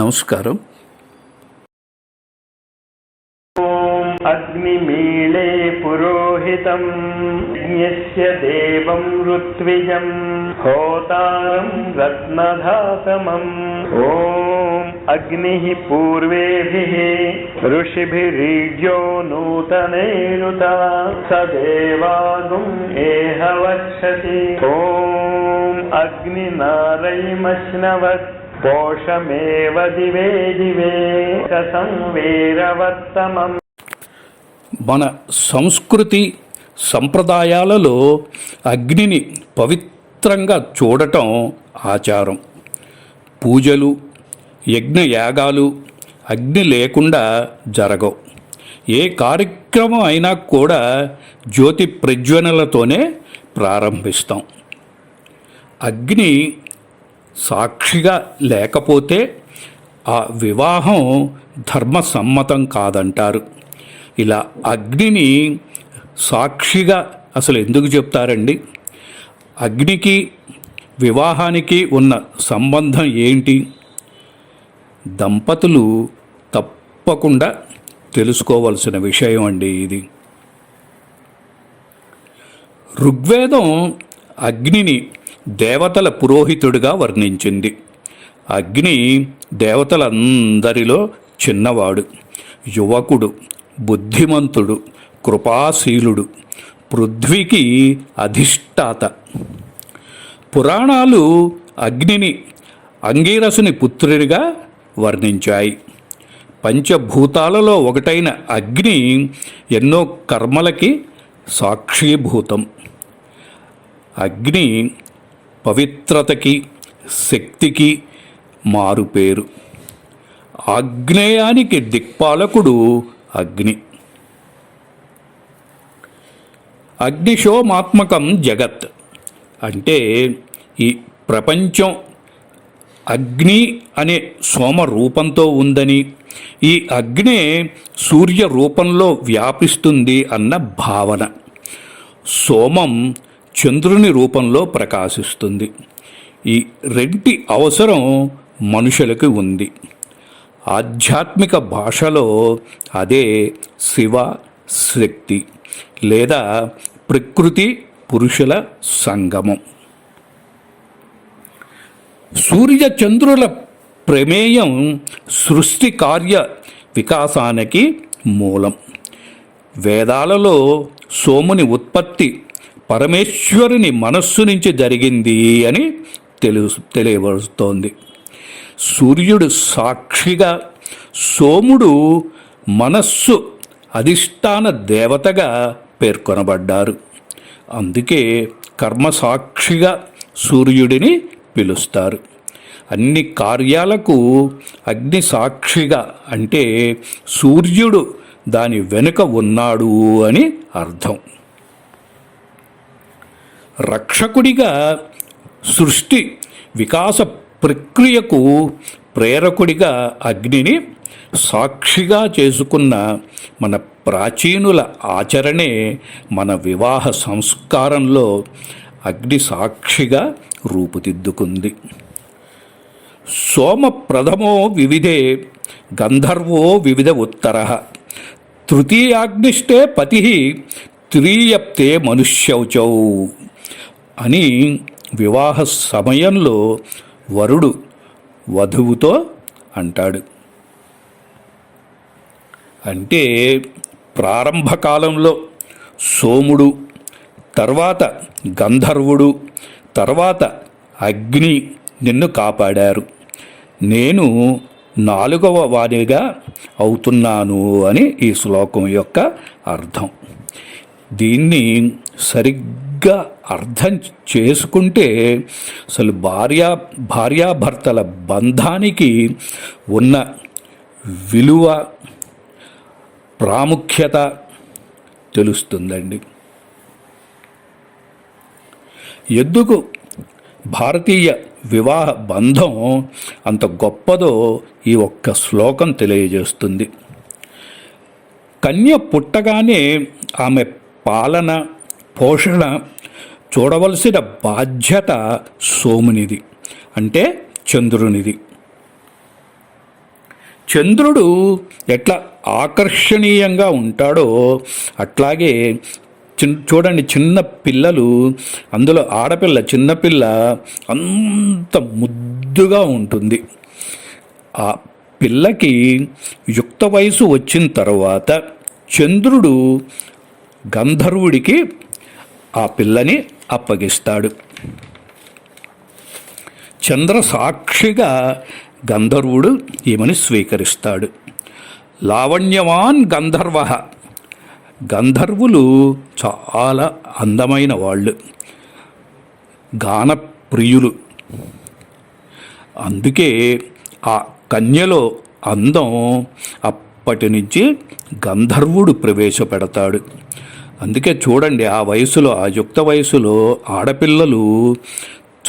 నమస్కారం अग्निमीळे पुरोहितम् यज्ञस्य देवम् ऋत्विजम् होतारम् रत्नधातमम् ॐ अग्निः पूर्वेभिः ऋषिभिरीड्यो नूतनेरुता स देवागुम् एह वक्षति ॐ अग्निनारैमश्नवत् మన సంస్కృతి సంప్రదాయాలలో అగ్నిని పవిత్రంగా చూడటం ఆచారం. పూజలు యజ్ఞయాగాలు అగ్ని లేకుండా జరగవు. ఏ కార్యక్రమం అయినా కూడా జ్యోతి ప్రజ్వలనలతోనే ప్రారంభిస్తాం. అగ్ని సాక్షిగా లేకపోతే ఆ వివాహం ధర్మసమ్మతం కాదంటారు. ఇలా అగ్నిని సాక్షిగా అసలు ఎందుకు చెప్తారండి? అగ్నికి వివాహానికి ఉన్న సంబంధం ఏంటి? దంపతులు తప్పకుండా తెలుసుకోవలసిన విషయం అండి ఇది. ఋగ్వేదం అగ్నిని దేవతల పురోహితుడిగా వర్ణించింది. అగ్ని దేవతలందరిలో చిన్నవాడు యువకుడు బుద్ధిమంతుడు కృపాశీలుడు పృథ్వీకి అధిష్టాత. పురాణాలు అగ్నిని అంగీరసుని పుత్రుడిగా వర్ణించాయి. పంచభూతాలలో ఒకటైన అగ్ని ఎన్నో కర్మలకి సాక్షీభూతం. అగ్ని పవిత్రతకి శక్తికి మారుపేరు ఆగ్నేయానికి దిక్పాలకుడు అగ్ని. అగ్నిశోమాత్మకం జగత్. అంటే ఈ ప్రపంచం అగ్ని అనే సోమ రూపంతో ఉందని ఈ అగ్నే సూర్య రూపంలో వ్యాపిస్తుంది అన్న భావన. సోమం చంద్రుని రూపంలో ప్రకాశిస్తుంది. ఈ రెంటి అవసరం మనుషులకు ఉంది. ఆధ్యాత్మిక భాషలో అదే శివ శక్తి లేదా ప్రకృతి పురుషుల సంగమం. సూర్య చంద్రుల ప్రమేయం సృష్టి కార్య వికాసానికి మూలం. వేదాలలో సోముని ఉత్పత్తి పరమేశ్వరుని మనస్సు నుంచి జరిగింది అని తెలుసు తెలియబడుతోంది. సూర్యుడు సాక్షిగా సోముడు మనస్సు అధిష్టాన దేవతగా పేర్కొనబడ్డారు. అందుకే కర్మ సాక్షిగా సూర్యుడిని పిలుస్తారు. అన్ని కార్యాలకు అగ్ని సాక్షిగా అంటే సూర్యుడు దాని వెనుక ఉన్నాడు అని అర్థం. రక్షకుడిగా సృష్టి వికాస ప్రక్రియకు ప్రేరకుడిగా అగ్నిని సాక్షిగా చేసుకున్న మన ప్రాచీనుల ఆచరణే మన వివాహ సంస్కారంలో అగ్ని సాక్షిగా రూపుదిద్దుకుంది. సోమప్రథమో వివిధే గంధర్వో వివిధ ఉత్తర. తృతీయాగ్నిష్టే పతి త్రీయప్తే మనుష్యౌచౌ. అని వివాహ సమయంలో వరుడు వధువుతో అంటాడు. అంటే ప్రారంభ కాలంలో సోముడు తర్వాత గంధర్వుడు తర్వాత అగ్ని నిన్ను కాపాడారు. నేను నాలుగవ వాణిగా అవుతున్నాను అని ఈ శ్లోకం యొక్క అర్థం. దీన్ని సరిగ్గా అర్థం చేసుకుంటే అసలు భార్య భార్యాభర్తల బంధానికి ఉన్న విలువ ప్రాముఖ్యత తెలుస్తుందండి. ఎందుకు భారతీయ వివాహ బంధం అంత గొప్పదో ఈ ఒక్క శ్లోకం తెలియజేస్తుంది. కన్య పుట్టగానే ఆమె పాలన పోషణ చూడవలసిన బాధ్యత సోమునిది అంటే చంద్రునిది. చంద్రుడు ఎట్లా ఆకర్షణీయంగా ఉంటాడో అట్లాగే చిన్ చూడండి చిన్న పిల్లలు అందులో ఆడపిల్ల చిన్నపిల్ల అంత ముద్దుగా ఉంటుంది. ఆ పిల్లకి యుక్త వయసు వచ్చిన తర్వాత చంద్రుడు గంధర్వుడికి ఆ పిల్లని అప్పగిస్తాడు. చంద్ర సాక్షిగా గంధర్వుడు ఈమెను స్వీకరిస్తాడు. లావణ్యవాన్ గంధర్వ. గంధర్వులు చాలా అందమైన వాళ్ళు. గానప్రియులు. అందుకే ఆ కన్యలో అందం అప్పటి నుంచి గంధర్వుడు ప్రవేశపెడతాడు. అందుకే చూడండి ఆ వయసులో ఆ యుక్త వయసులో ఆడపిల్లలు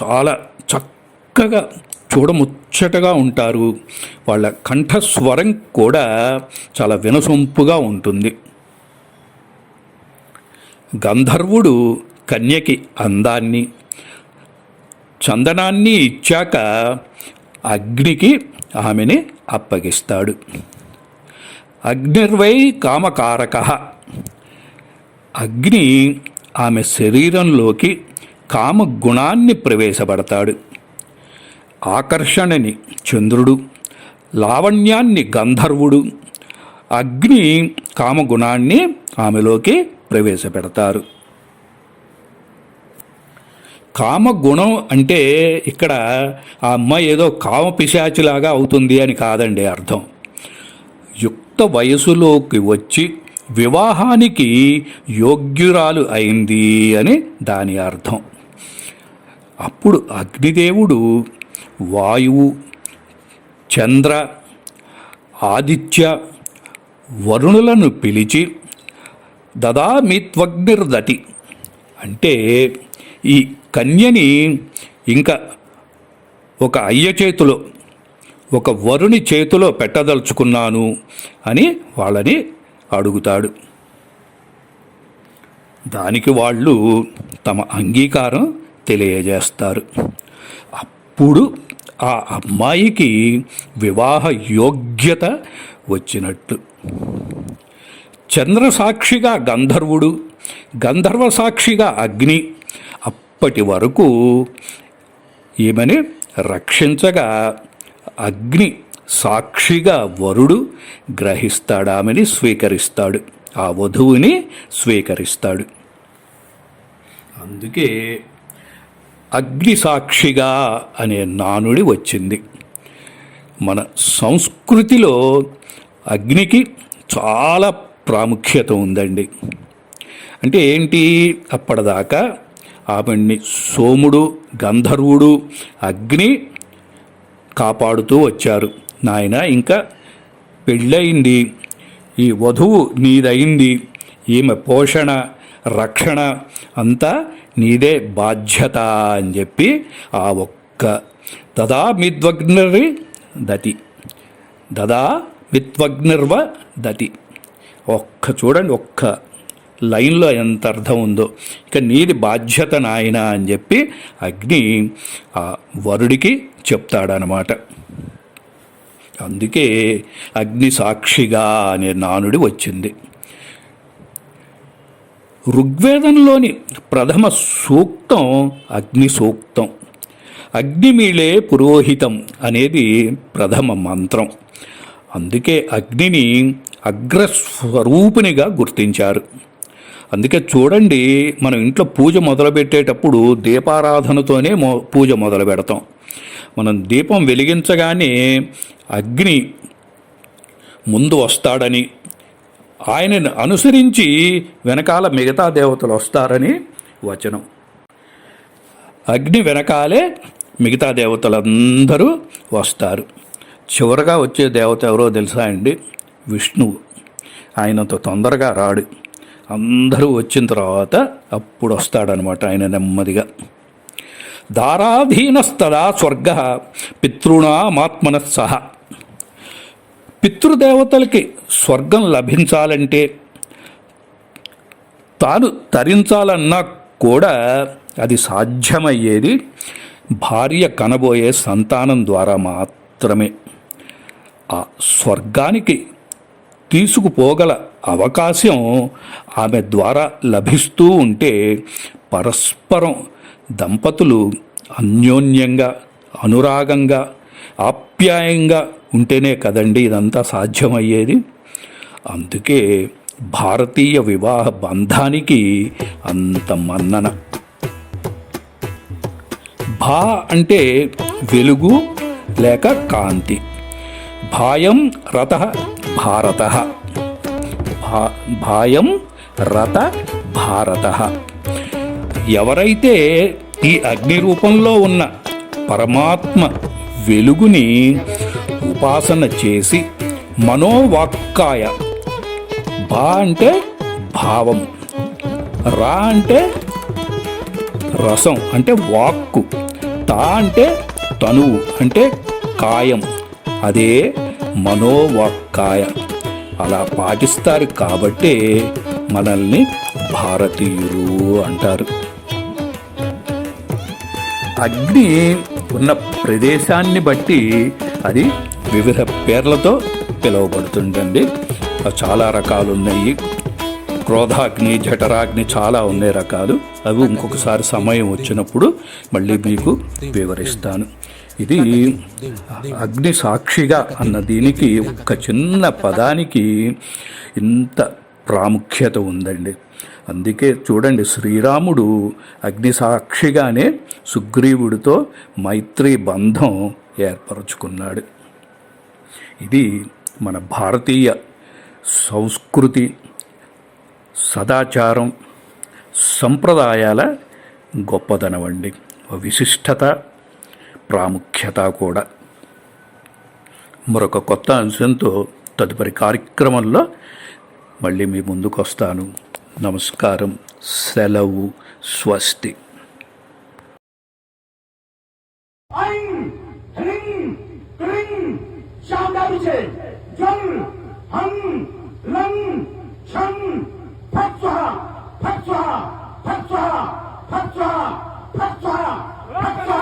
చాలా చక్కగా చూడముచ్చటగా ఉంటారు. వాళ్ళ కంఠస్వరం కూడా చాలా వినసొంపుగా ఉంటుంది. గంధర్వుడు కన్యకి అందాన్ని చందనాన్ని ఇచ్చాక అగ్నికి ఆమెని అప్పగిస్తాడు. అగ్నిర్వై కామకారక అగ్ని ఆమె శరీరంలోకి కామ గుణాన్ని ప్రవేశపెడతాడు. ఆకర్షణని చంద్రుడు లావణ్యాన్ని గంధర్వుడు అగ్ని కామగుణాన్ని ఆమెలోకి ప్రవేశపెడతారు. కామగుణం అంటే ఇక్కడ ఆ అమ్మాయి ఏదో కామ పిశాచిలాగా అవుతుంది అని కాదండి అర్థం. యుక్త వయసులోకి వచ్చి వివాహానికి యోగ్యురాలు అయింది అని దాని అర్థం. అప్పుడు అగ్నిదేవుడు వాయువు చంద్ర ఆదిత్య వరుణులను పిలిచి దదామిత్వగ్నిర్దటి అంటే ఈ కన్యని ఇంకా ఒక అయ్య చేతిలో ఒక వరుని చేతిలో పెట్టదలుచుకున్నాను అని వాళ్ళని అడుగుతాడు. దానికి వాళ్ళు తమ అంగీకారం తెలియజేస్తారు. అప్పుడు ఆ అమ్మాయికి వివాహ యోగ్యత వచ్చినట్టు. చంద్రసాక్షిగా గంధర్వుడు గంధర్వ సాక్షిగా అగ్ని అప్పటి వరకు ఈమెని రక్షించగా అగ్ని సాక్షిగా వరుడు గ్రహిస్తాడామని స్వీకరిస్తాడు. ఆ వధువుని స్వీకరిస్తాడు. అందుకే అగ్ని సాక్షిగా అనే నానుడి వచ్చింది. మన సంస్కృతిలో అగ్నికి చాలా ప్రాముఖ్యత ఉందండి. అంటే ఏంటి? అప్పటిదాకా ఆమెని సోముడు గంధర్వుడు అగ్ని కాపాడుతూ వచ్చారు. నాయన ఇంకా పెళ్ళయింది. ఈ వధువు నీదయింది. ఈమె పోషణ రక్షణ అంతా నీదే బాధ్యత అని చెప్పి ఆ ఒక్క దదా మిద్వగ్నరి దతి దదా మిత్వగ్నిర్వ దతి ఒక్క చూడండి ఒక్క లైన్లో ఎంత అర్థం ఉందో. ఇక నీది బాధ్యత నాయన అని చెప్పి అగ్ని ఆ వరుడికి చెప్తాడనమాట అందుకే అగ్ని సాక్షిగా అనే నానుడి వచ్చింది. ఋగ్వేదంలోని ప్రథమ సూక్తం అగ్ని సూక్తం. అగ్నిమీళే పురోహితం అనేది ప్రథమ మంత్రం. అందుకే అగ్నిని అగ్రస్వరూపునిగా గుర్తించారు. అందుకే చూడండి మనం ఇంట్లో పూజ మొదలుపెట్టేటప్పుడు దీపారాధనతోనే మొ పూజ మొదలు పెడతాం మనం దీపం వెలిగించగానే అగ్ని ముందు వస్తాడని ఆయనను అనుసరించి వెనకాల మిగతా దేవతలు వస్తారని వచనం. అగ్ని వెనకాలే మిగతా దేవతలందరూ వస్తారు. చివరగా వచ్చే దేవత ఎవరో తెలుసా అండి? విష్ణువు. ఆయనంత తొందరగా రాడు. అందరూ వచ్చిన తర్వాత అప్పుడు వస్తాడనమాట ఆయన నెమ్మదిగా. దారాధీనస్తదా స్వర్గ పితృణామాత్మన సహ. పితృదేవతలకి స్వర్గం లభించాలంటే తాను తరించాలన్నా కూడా అది సాధ్యమయ్యేది భార్య కనబోయే సంతానం ద్వారా మాత్రమే. ఆ స్వర్గానికి తీసుకుపోగల అవకాశం ఆమె ద్వారా లభిస్తూ ఉంటే పరస్పరం దంపతులు అన్యోన్యంగా అనురాగంగా ఆప్యాయంగా ఉంటేనే కదండి ఇదంతా సాధ్యమయ్యేది. అందుకే భారతీయ వివాహ బంధానికి అంత మన్నన. భా అంటే వెలుగు లేక కాంతి. భాయం రథ భారత. భా భాయం రథ భారత. ఎవరైతే ఈ అగ్ని రూపంలో ఉన్న పరమాత్మ వెలుగుని ఉపాసన చేసి మనోవాక్కాయ బా అంటే భావం రా అంటే రసం అంటే వాక్కు తా అంటే తనువు అంటే కాయం. అదే మనోవాక్కాయ. అలా పాటిస్తారు కాబట్టే మనల్ని భారతీయులు అంటారు. అగ్ని ఉన్న ప్రదేశాన్ని బట్టి అది వివిధ పేర్లతో పిలువబడుతుందండి. చాలా రకాలు ఉన్నాయి. క్రోధాగ్ని జఠరాగ్ని చాలా ఉన్నాయి రకాలు. అవి ఇంకొకసారి సమయం వచ్చినప్పుడు మళ్ళీ మీకు వివరిస్తాను. ఇది అగ్ని సాక్షిగా అన్న దీనికి ఒక చిన్న పదానికి ఇంత ప్రాముఖ్యత ఉందండి. అందుకే చూడండి శ్రీరాముడు అగ్ని సాక్షిగానే సుగ్రీవుడితో మైత్రి బంధం ఏర్పరచుకున్నాడు. ఇది మన భారతీయ సంస్కృతి సదాచారం సంప్రదాయాల గొప్పదనం అండి విశిష్టత ప్రాముఖ్యత కూడా. మరొక కొత్త అంశంతో తదుపరి కార్యక్రమంలో మళ్ళీ మీ ముందుకు వస్తాను నమస్కారం సెలవు స్వస్తి Patra! Patra! Patra! Patra! Patra! Patra!